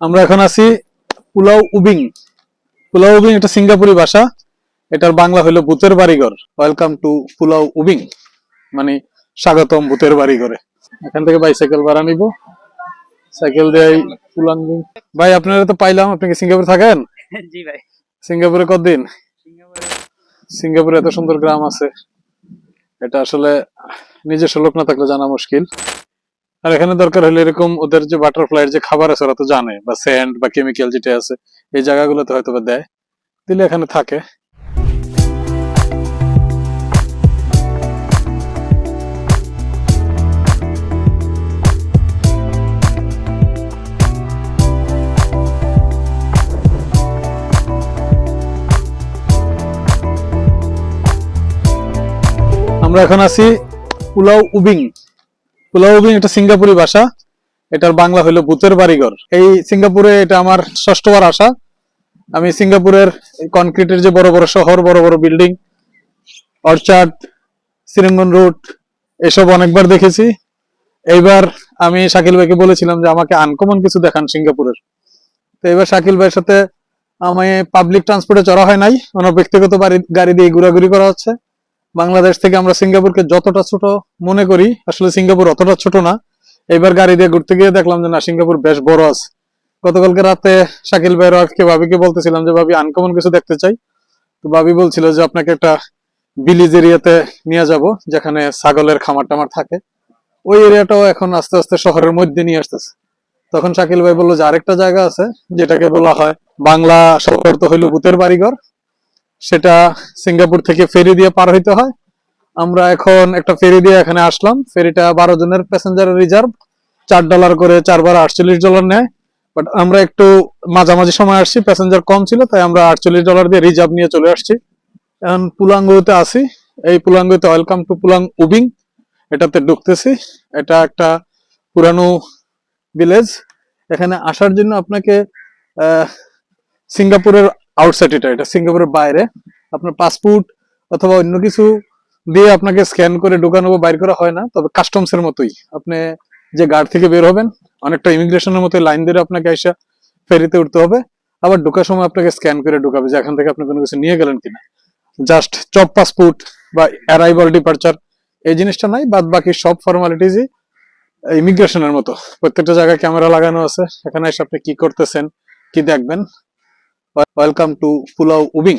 আমরা এখন আছি পুলাও উবিং। পুলাও উবিং এটা সিঙ্গাপুরি ভাষা। এটার বাংলা হলো ভূতের বাড়িঘর। ওয়েলকাম টু পুলাও উবিং। মানে স্বাগতম ভূতের বাড়িঘরে। এখান থেকে বাইসাইকেল ভাড়া নিব। সাইকেল দেয় পুলাং ভাই আপনারা তো পাইলাম আপনি কি সিঙ্গাপুর থাকেন? জি ভাই। সিঙ্গাপুরে কতদিন? সিঙ্গাপুরে সিঙ্গাপুরে এত সুন্দর গ্রাম আছে। এটা আসলে নিজস্ব লোক না থাকলে জানা মুশকিল। আর এখানে দরকার হলে এরকম ওদের যে বাটারফ্লাইয়ের যে খাবার আছে ওরা তো জানে, বা স্যান্ড বা কেমিক্যাল যেটা আছে, এই জায়গাগুলোতে হয়তো বা দেয়। দিলে এখানে থাকে। আমরা এখন আছি পুলাও উবিং। পুলাও উবিং এটা সিঙ্গাপুরি ভাষা। এটার বাংলা হলো ভূতের বাড়িঘর। এই সিঙ্গাপুরে এটা আমার ষষ্ঠবার আসা। আমি সিঙ্গাপুরের কনক্রিটের যে বড় বড় শহর, বড় বড় বিল্ডিং, অর্চার্ড, সিরিঙ্গন রুট, এসব অনেকবার দেখেছি। এইবার আমি শাকিল ভাইকে বলেছিলাম যে আমাকে আনকমন কিছু দেখান সিঙ্গাপুরের। তো এবার শাকিল ভাইয়ের সাথে আমি পাবলিক ট্রান্সপোর্টে চড়া হয় নাই। ওনার ব্যক্তিগত গাড়ি দিয়ে ঘোরাঘুরি করা হচ্ছে। বাংলাদেশ থেকে আমরা সিঙ্গাপুরকে যতটা ছোট মনে করি, আসলে সিঙ্গাপুর অতটা ছোট না। এবার গাড়ি দিয়ে ঘুরতে গিয়ে দেখলাম যে না, সিঙ্গাপুর বেশ বড় আছে। গতকালকে রাতে শাকিল ভাইয়ের ওয়াইফকে ভাবিকে বলতেছিলাম যে, ভাবি আনকমন কিছু দেখতে চাই? তো ভাবি বলছিল যে, আপনাকে একটা বিলিজ এরিয়াতে নিয়ে যাব, যেখানে ছাগলের খামার টামার থাকে। ওই এরিয়াটাও এখন আস্তে আস্তে শহরের মধ্যে নিয়ে আসতেছে। তখন শাকিল ভাই বলল যে, আরেকটা জায়গা আছে, যেটাকে বলা হয় বাংলা শহর তো হইল ভূতের বাড়িঘর। সেটা সিঙ্গাপুর থেকে ফেরি দিয়ে পার হইতে হয়। আমরা এখন একটা ফেরি দিয়ে এখানে আসলাম। ফেরিটা বারো জনের প্যাসেঞ্জারের রিজার্ভ চার ডলার করে চারবার আটচল্লিশ ডলার নেয়। বাট আমরা একটু মাঝামাঝি সময় আসছি প্যাসেঞ্জার কম ছিল, তাই আমরা আটচল্লিশ ডলার দিয়ে রিজার্ভ নিয়ে চলে আসছি। এখন পুলাঙ্গুতে আসি এই পুলাঙ্গুতে ওয়েলকাম টু পুলাং উবিং এটাতে ঢুকতেছি। এটা একটা পুরানো ভিলেজ এখানে আসার জন্য আপনাকে সিঙ্গাপুরের আউটসাইড এটা এটা সিঙ্গাপুরের বাইরে। আপনার পাসপোর্ট অথবা অন্য কিছু দিয়ে আপনাকে স্ক্যান করে ঢোকানো বা বাইর করা হয় না, তবে কাস্টমস এর মতোই। আপনি যে গার্ড থেকে বের হবেন, অনেকটা ইমিগ্রেশনের মতো লাইন ধরে আপনাকে এসে ফেরিতে উঠতে হবে। আবার ঢোকার সময় আপনাকে স্ক্যান করে ঢোকাবে যে এখান থেকে আপনি কোনো কিছু নিয়ে গেলেন কিনা। জাস্ট চপ পাসপোর্ট বা অ্যারাইভাল ডিপার্চার এই জিনিসটা নাই, বাদ বাকি সব ফর্মালিটিজই ইমিগ্রেশনের মতো। প্রত্যেকটা জায়গায় ক্যামেরা লাগানো আছে, এখানে এসে আপনি কি করতেছেন, কি দেখবেন ওয়েলকাম টু পুলাও উবিং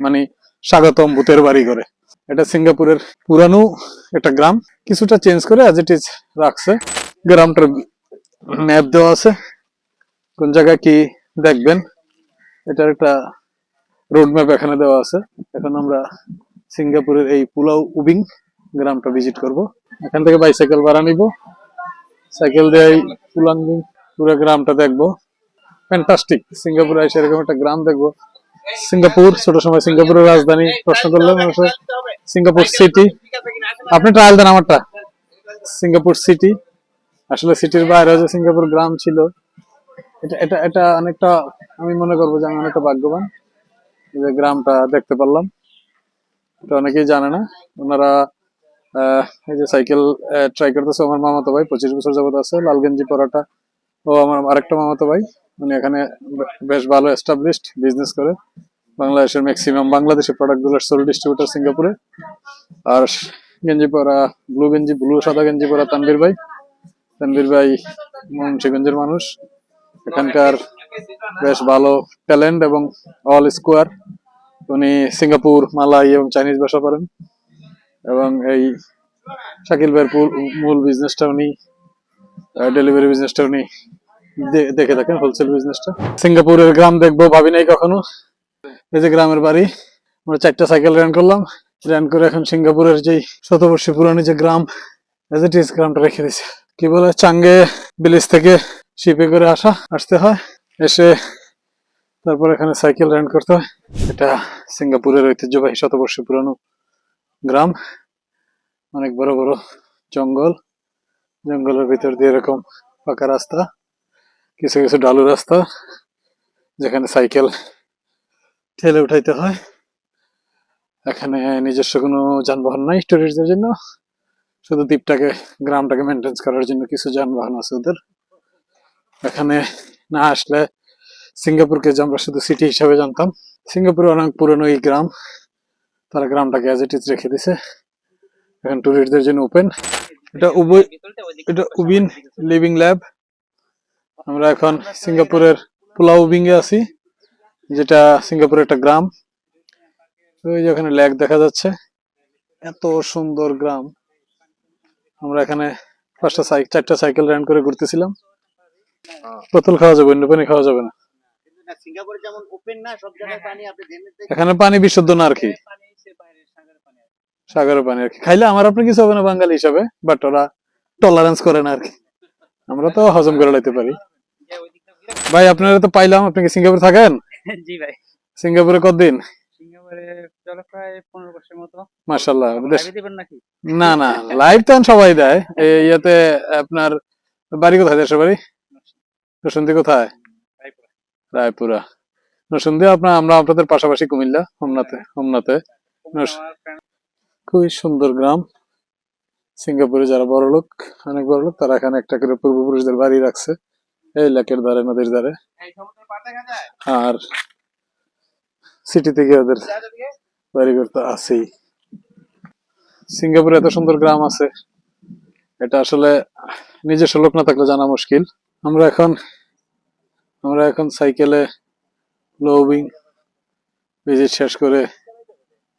মানে স্বাগতম ভূতের বাড়ি করে এটা সিঙ্গাপুরের পুরানো একটা গ্রাম। কিছুটা চেঞ্জ করে অ্যাজ ইট ইজ রাখছে। গ্রামটার ম্যাপ দেওয়া আছে। কোন জায়গায় কি দেখবেন? এটার একটা রোড ম্যাপ এখানে দেওয়া আছে। এখন আমরা সিঙ্গাপুরের এই পুলাও উবিং গ্রামটা ভিজিট করব। এখান থেকে বাইসাইকেল ভাড়া নিব। সাইকেল দিয়ে পুলাং পুরো গ্রামটা দেখব। ফ্যান্টাস্টিক সিঙ্গাপুরে এসে এরকম একটা গ্রাম দেখব। সিঙ্গাপুর ছোট সময় সিঙ্গাপুরের রাজধানী প্রশ্ন করলে মানুষের সিঙ্গাপুর সিটি আপনি ট্রায়াল দেন আমারটা। সিঙ্গাপুর সিটি আসলে সিটির বাইরে যে সিঙ্গাপুর গ্রাম ছিল, এটা এটা এটা অনেকটা, আমি মনে করব যে আমি অনেকটা ভাগ্যবান যে গ্রামটা দেখতে পারলাম। এটা অনেকেই জানে না। ওনারা এই যে সাইকেল ট্রাই করতেছে। আমার মামাতো ভাই পঁচিশ বছর যাবত আছে। লাল গেঞ্জি পরাটা ও আমার আরেকটা মামাতো ভাই। উনি এখানে বে- বেশ ভালো এস্টাবলিশড বিজনেস করে। বাংলাদেশের ম্যাক্সিমাম বাংলাদেশের প্রোডাক্টগুলো সোল ডিস্ট্রিবিউটার সিঙ্গাপুরে। আর গেঞ্জি পরা ব্লু গেঞ্জি ব্লু সাদা গেঞ্জি পরা তানভীর ভাই। তানভীর ভাই মুন্সিগঞ্জের মানুষ। এখানকার বেশ ভালো ট্যালেন্ট এবং অল স্কোয়ার উনি সিঙ্গাপুর মালাই এবং চাইনিজ ভাষা পারেন। এবং এই শাকিল ভাইয়ের মূল বিজনেসটা উনি ডেলিভারি বিজনেসটা উনি দেখে থাকেন হোলসেল বিজনেসটা সিঙ্গাপুরের গ্রাম দেখব, ভাবি নাই কখনো। এই যে গ্রামের বাড়ি, আমরা চারটা সাইকেল র্যান করলাম। র্যান করে এখন সিঙ্গাপুরের যেই শতবর্ষী পুরানি যে গ্রাম এজ ইট ইজ গ্রামটা রেখে দিয়েছে। কি বলে, চাঙ্গে বিলিজ থেকে শিপে করে আসা, আসতে হয়। এসে তারপর এখানে সাইকেল র্যান্ড করতে হয়। এটা সিঙ্গাপুরের ঐতিহ্যবাহী শতবর্ষী পুরানো গ্রাম। অনেক বড় বড় জঙ্গল। জঙ্গলের ভিতর দিয়ে এরকম পাকা রাস্তা। কিছু কিছু ডালু রাস্তা যেখানে সাইকেল ঠেলে উঠাইতে হয়। এখানে নিজস্ব কোনো যানবাহন নাই টুরিস্টদের জন্য। শুধু দ্বীপটাকে, গ্রামটাকে মেনটেন্স করার জন্য কিছু যানবাহন আছে ওদের। এখানে না আসলে সিঙ্গাপুরকে যে আমরা শুধু সিটি হিসাবে জানতাম, সিঙ্গাপুর অনেক পুরনো এই গ্রাম। তারা গ্রামটাকে অ্যাজ ইট ইজ রেখে দিছে। এখন টুরিস্টদের জন্য ওপেন এটা উবই এটা উবিন লিভিং ল্যাব আমরা এখন সিঙ্গাপুরের পুলাউ বিঙ্গে আছি, যেটা সিঙ্গাপুরের একটা গ্রাম। ওই যে ওখানে লেক দেখা যাচ্ছে। এত সুন্দর গ্রাম। আমরা এখানে পাঁচটা সাইকেল চারটা সাইকেল রান করে ঘুরতেছিলাম। বোতল খাওয়া যাবে, অন্য পানি খাওয়া যাবে না। এখানে পানি বিশুদ্ধ না আর কি। সাগরের পানি আর কি। খাইলে আমার আপনি কিছু হবে না বাঙালি হিসাবে, বাট ওরা টলারেন্স করে না আর কি। আমরা তো হজম করে লাইতে পারি। ভাই আপনারা তো পাইলাম। আপনি কি সিঙ্গাপুরে থাকেন? জি ভাই। সিঙ্গাপুরে কতদিন? সিঙ্গাপুরে চলো প্রায় পনেরো বছরের মতো। লাইভে দিবেন নাকি? না না লাইভ তো সবাই দেয়। এই ইয়েতে আপনার বাড়ি কোথায়? দেশের বাড়ি? নসন্দি কোথায়? রায়পুরা। নসন্দি আপনার আমরা আপনাদের পাশাপাশি কুমিল্লা হোমনাতে হোমনাতে খুবই সুন্দর গ্রাম। সিঙ্গাপুরে যারা বড় লোক অনেক বড় লোক তারা এখানে একটা করে পূর্বপুরুষদের বাড়ি রাখছে। এই লেকের ধারে নদীর ধারে। আর সিটি থেকে ওদের বাড়ি করতে আছেই সিঙ্গাপুরে এত সুন্দর গ্রাম আছে এটা আসলে নিজস্ব লোক না থাকলে জানা মুশকিল। আমরা এখন আমরা এখন সাইকেলে লোবিং ভিজিট শেষ করে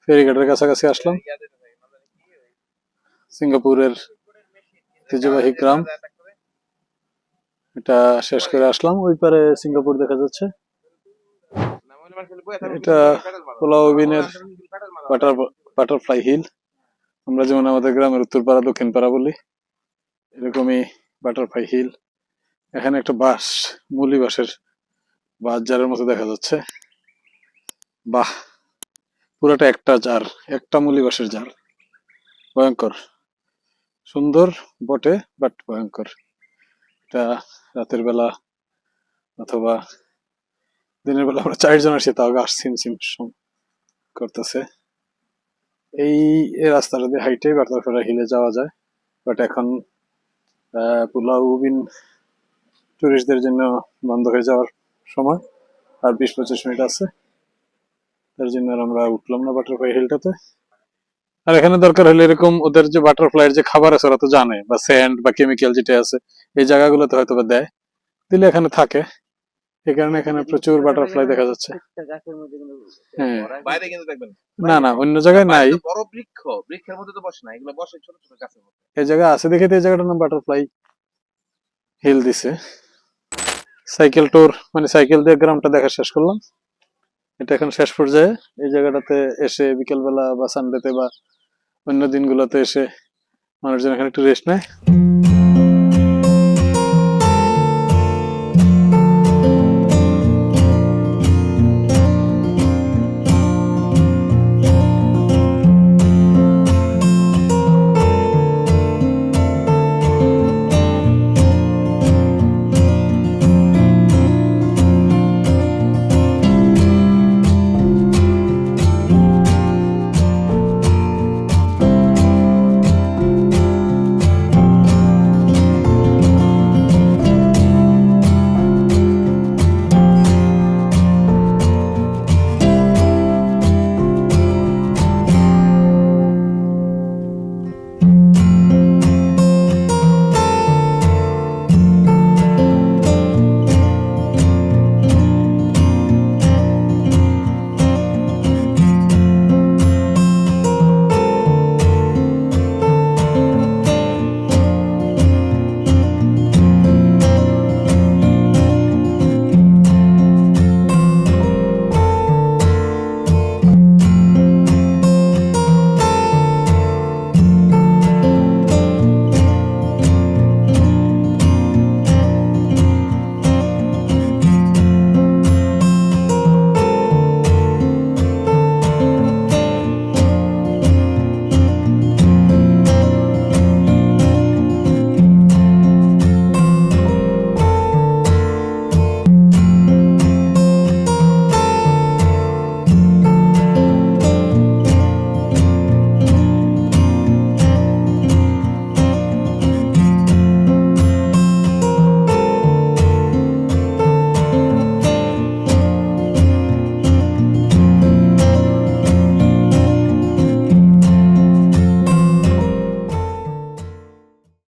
ফেরিঘাটের কাছাকাছি আসলাম। সিঙ্গাপুরের ঐতিহ্যবাহী গ্রাম। এটা শেষ করে আসলাম। ওই পারে সিঙ্গাপুর দেখা যাচ্ছে। এটা পোলাউবিনের বাটার বাটারফ্লাই হিল। আমরা যেমন আমাদের গ্রামের উত্তরপাড়া দক্ষিণ পাড়া বলি, এরকমই বাটারফ্লাই হিল। এখানে একটা বাঁশ, মুলি বাঁশের বাঁশ জারের মতো দেখা যাচ্ছে। বাহ! পুরোটা একটা জার, একটা মুলি বাঁশের জার। ভয়ঙ্কর। সুন্দর বটে, বাট ভয়ঙ্কর। এটা রাতের বেলা অথবা দিনের বেলা আমরা চারজন আসি, তাও গাছ সিম সিম করতেছে। এই রাস্তাটা দিয়ে হাইটে বাটারফ্লাই হিলে যাওয়া যায়। বাট এখন পুলাউ বিন টুরিস্টদের জন্য বন্ধ হয়ে যাওয়ার সময়, আর বিশ পঁচিশ মিনিট আছে। তার জন্য আর আমরা উঠলাম না বাটারফ্লাই হিলটাতে আর এখানে দরকার হলে এরকম ওদের যে বাটারফ্লাইয়ের যে খাবার আছে ওরা তো জানে বা স্যান্ড বা কেমিক্যাল যেটা আছে এই জায়গাগুলোতে হয়তো বা দেয়। দিলে এখানে থাকে। এই কারণে এখানে প্রচুর বাটারফ্লাই দেখা যাচ্ছে। হ্যাঁ। না না অন্য জায়গায় নাই। বড় বৃক্ষ বৃক্ষের মধ্যে তো বসে না এগুলো বসে ছোট ছোট গাছের মধ্যে। এই জায়গা আছে দেখে এই জায়গাটার নাম বাটারফ্লাই হিল দিছে। সাইকেল ট্যুর মানে সাইকেল দিয়ে গ্রামটা দেখা শেষ করলাম। এটা এখন শেষ পর্যায়ে। এই জায়গাটাতে এসে বিকেলবেলা বা সানডেতে বা অন্য দিনগুলোতে এসে মানুষজন এখানে একটু রেস্ট নেয়।